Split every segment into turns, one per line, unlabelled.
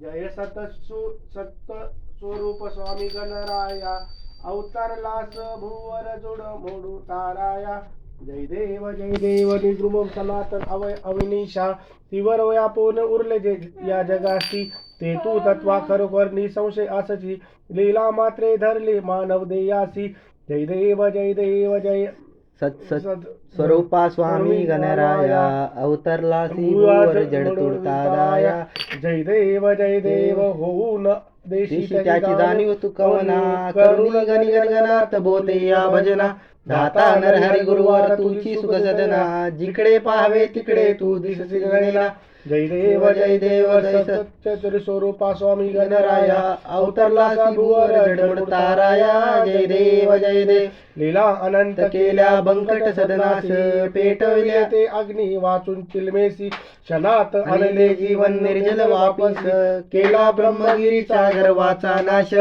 जय सत सु सत्त स्वरूप स्वामी गणराया अवतारलास भुवर जोड मोडू ताराया जय देव जय देव निगृम सनातन अवय अविनिशा। तिवर व्यापून उरले जे या जगाशी। ते तू तत्वा खरोखर निसंशय असची लीला मात्रे धरले मानव देयासी। जय देव जय देव जय
सत सत
सत-
स्वरूपा स्वामी गणराया अवतरला भूवर जड तुडताराया
जय देव जय देव होऊन देशी
देशी त्याची जाणीव तू कवना करुणी गणी गणगणात बोते या भजना. दाता नरहरी गुरुवार तुझी सुख सदना जिकडे पाहावे तिकडे तू दिससी गणेना.
जय देव जय देव जय सत्य स्वरूपा स्वामी गणराया अवतरला भुवर जडमड
ताराया जय देव जय देव
लीला अनंत
केल्या बंकट सदनास पेटविल्या
ते अग्नी वाचून चिलमेसी. क्षणात
आणले जीवन निर्जल वापस केला ब्रह्मगिरीचा गर्वाचा नाश.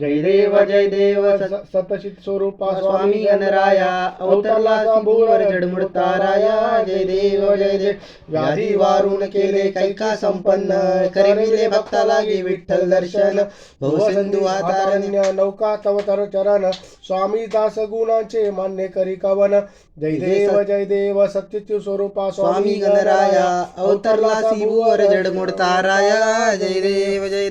जय देव जय देव
सतशित स्वरूपा
स्वामी गणराया अवतरला भुवर जडमुड ताराया. जय देव जय देव व्याधी वारुण के केले कैका संपन्न करविले भक्ता लागे विठ्ठल दर्शन. भवसिंधू हातारण्य
नौका तव तर चरण. स्वामी दास गुणांचे मान्य करी कवन. जय देव जय देव सत्यचिव स्वरूपा
स्वामी गणराया अवतरला भूवर जडमुड ताराया. जय देव जय देव.